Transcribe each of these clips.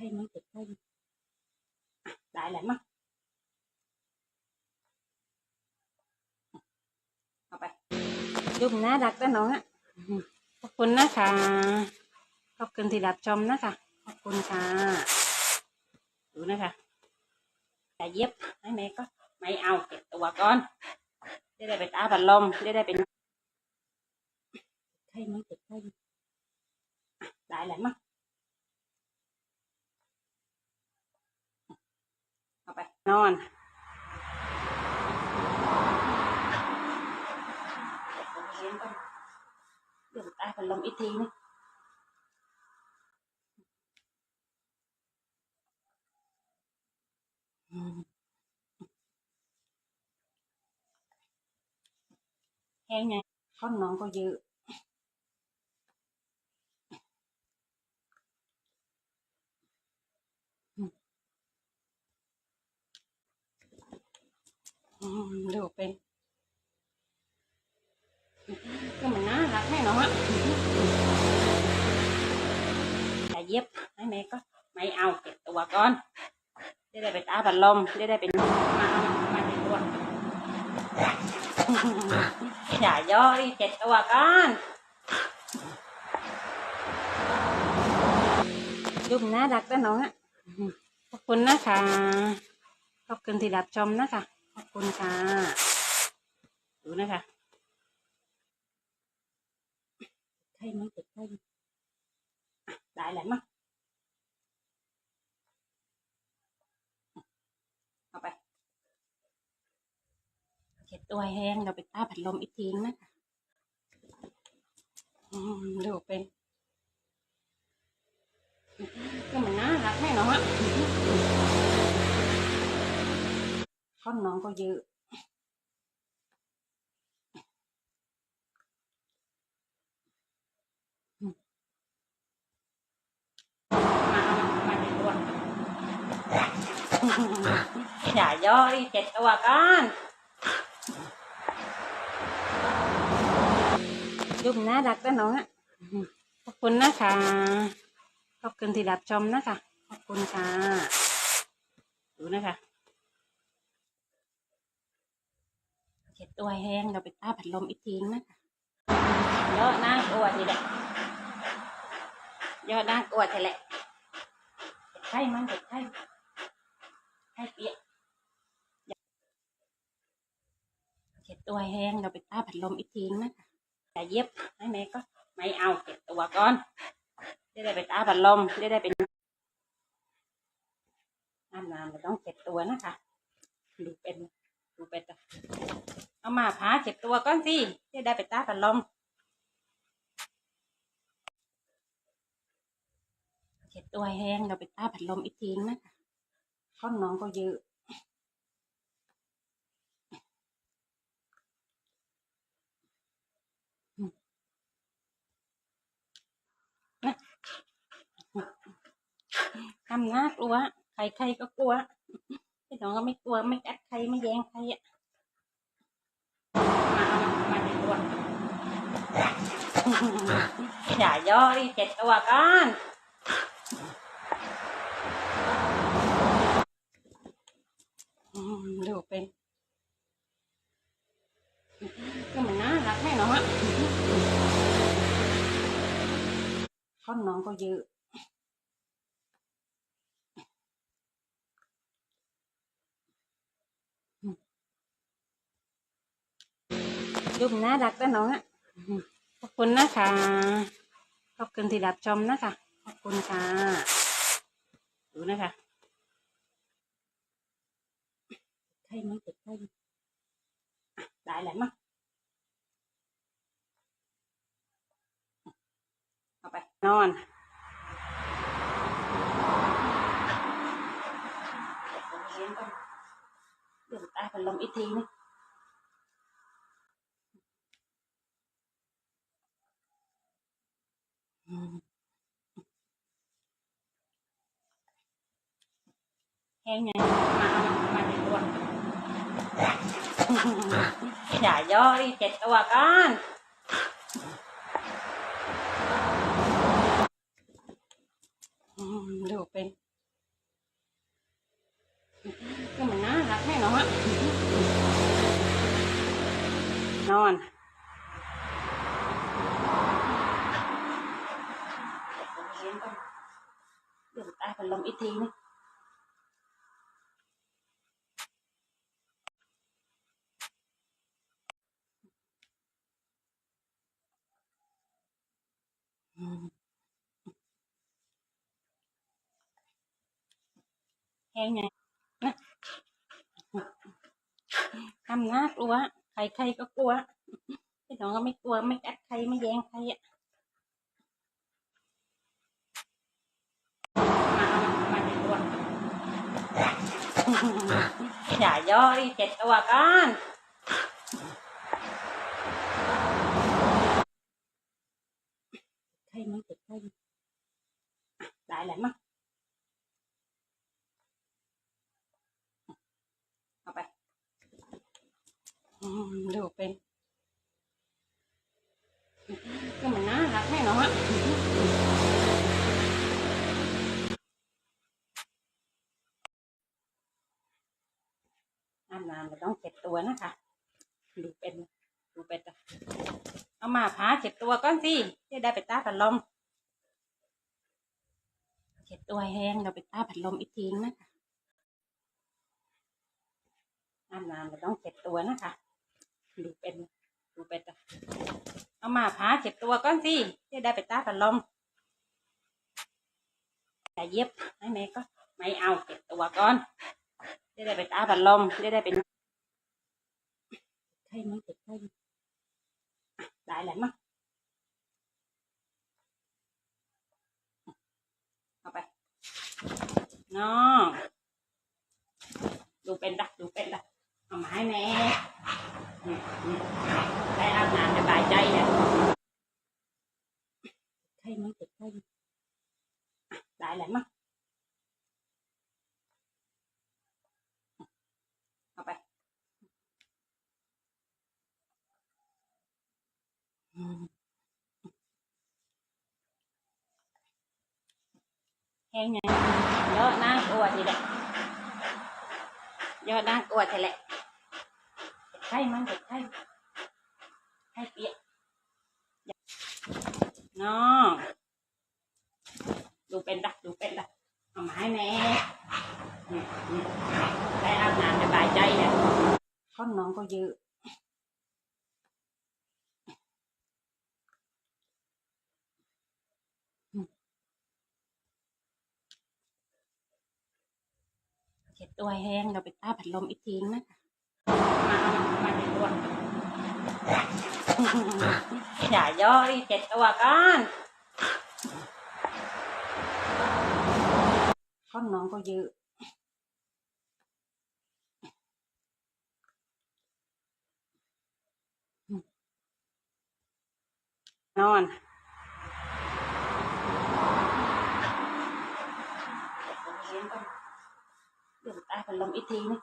ข้มั้งเจ็บไข้ได้แหละมั้งเอาไปยุบนะดักด้านน้องอะขอบคุณนะคะขอบคุณที่รับชมนะคะขอบคุณค่ะดูนะคะจะเย็บให้แม่ก็ไม่เอาเก็บตัวก่อนได้ได้ไปตาบัดลมได้ได้เป็นไข้มั้งเจ็บไข้ได้และมั้วตายพันลมอีกทีนึง อืมแห้งไงข้อนน้องก็เยอะอืมดูเป็นก็มันน่ารักแม่เนาะจะเย็บให้แม่ก็ไม่เอาเก็บตัวก่อนได้ได้ไปตาบัดลมได้ได้เป็น มาเอามาเป็นตัวอย่าย่อรีบเก็บตัวก่อนยุบนะดักด้านน้องอะขอบคุณนะคะขอบคุณที่รับชมนะคะ ขอบคุณค่ะ ดูนะคะไข้มั้งเจ็บไข่ได้แหละมั้งเอาไปเช็ดตัวแห้งเราไปต้าผัดลมอีกทีนะคะดูเป็นก็มันน่ารักแม่เนาะ ข้นน้องก็เยอะมาเอามาเป็นตัวอย่าย่อรีบเจ็ดตัวก่อนยุบนะดักด้านน้องอะ ขอบคุณนะคะ ขอบคุณที่รับชมนะคะ ขอบคุณค่ะ ดูนะคะ เช็ดตัวแห้งเราไปต้าผัดลมอีกทีนะคะเยอะน่ากลัวทีเด็ดเยอะน่ากลัวทีแหละไข้มันเด็กไข้ไข้เปียกเช็ดตัวแห้งเราไปต้าผัดลมอีกทีนะคะจะเย็บให้แม่ก็ไม่เอาเก็บตัวก่อนได้ได้ไปต้าผัดลมได้ได้เป็นน้ำน้ำเราต้องเก็บตัวนะคะดูเป็นดูเป็นจ้ะ เอามาพาเก็บตัวก่อนสิได้ได้ไปต้าผัดลมเช็ดตัวแห้งเราไปต้าผัดลมอีกทีนะคะข้อนน้องก็เยอะทำน่ากลัว ใครใครก็กลัวพี่น้องก็ไม่กลัวไม่กัดใครไม่แย่งใครอะ มาเป็นอย่าย่อรีเจ็ดตัวก่อนดูเป็นก็มันน่ารักแม่เนาะข้อนน้องก็เยอะ ยุบนะดักด้านน้องอะขอบคุณนะคะขอบคุณที่รับชมนะคะขอบคุณค่ะดูนะคะไข้มั้งเจ็บไข้มั้งอ่ได้แหละมั้งเอาไปนอนเลี้ยงก่อนเดี๋ยวตายพันลมอีกทีนึง อืม แห้งไงมาเอามาเป็นตัวอย่าย่อรีบเจ็ดตัวก่อนดูเป็นก็มันน่ารักแน่นอนอะนอน เดี๋ยวตายพัดลมอีกทีนึงอืมแห้งไงนะทำ อย่าย่อดิเจ็ดตัวก่อนใครมั้งเจ็ดใครมั้งอะได้แล้วมั้งเอาไปดูเป็นก็มันน่ารักแน่นอนอะ อาบน้ำเราต้องเจ็ดตัวนะคะดูเป็นดูเป็นจ้ะเอามาพาเจ็ดตัวก่อนสิจะได้ไปต้าพัดลมเจ็ดตัวแห้งเราไปต้าพัดลมอีกทีนะคะอาบน้ำเราต้องเจ็ดตัวนะคะดูเป็นดูเป็นจ้ะเอามาพาเจ็ดตัวก่อนสิจะได้ไปต้าพัดลมอย่าเย็บให้แม่ก็ไม่เอาเจ็ดตัวก่อน จะได้ไปตาพัดลมจะได้เป็นใครมั้งเจ็บใครมั้งอะได้แล้วมั้งเอาไปน้องดูเป็นดักดูเป็นดักเอามาให้แม่ได้อาบน้ำสบายใจเนี่ยใครมั้งเจ็บใครมั้งอะได้แล้วมั้งเอาไปอืมแห้ งไงเยอะน่ากลัวทีแหละเยอะน่ากลัวทีแหละใช่มั้งเด็กใช่ใช่เปียกน้องดูเป็นดักดูเป็นดักเอามาให้แม่ได้อาบน้ำสบายใจเนี่ยข้อนน้องก็เยอะ ตัวแห้งเราไปต้าผัดลมอีกทีนึงนะคะมาเอามาเช็ดตัวอย่าย่อดิเช็ดตัวก่อนข้อนน้องก็เยอะนอน พัดลมอีกทีนึง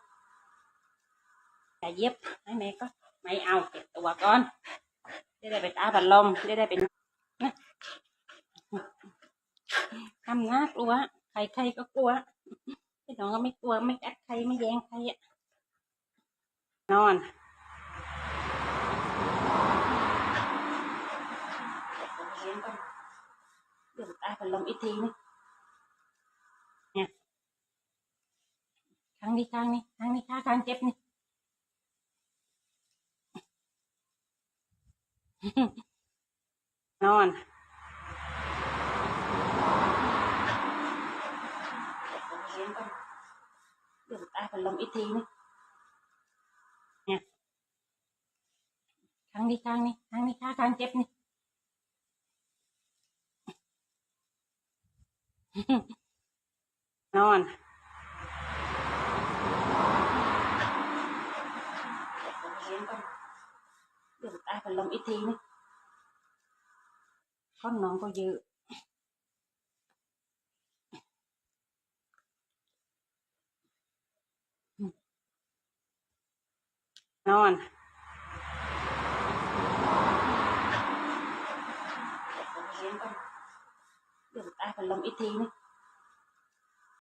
อย่เย็บให้แม่ก็ไม่เอาเก็บตัวก่อนจะได้ไปตาพัดลมจะได้เป็นนะทำน่ากลัวใครใครก็กลัวพี่น้องก็ไม่กลัวไม่กัดใครไม่แย่งใครอะนอนเดี๋ยวตายพัดลมอีกทีนึงเนี่ย ครั้งนี้ครั้งนี้ครั้งนี้ข้างครั้งเจ็บนี่นอนเดี๋ยวตายพัดลมอีกทีนึงเนี่ยครั้งนี้ครั้งนี้ครั้งนี้ข้างครั้งเจ็บนี่นอน เดี๋ยวตายพัดลมอีกทีนึงข้อน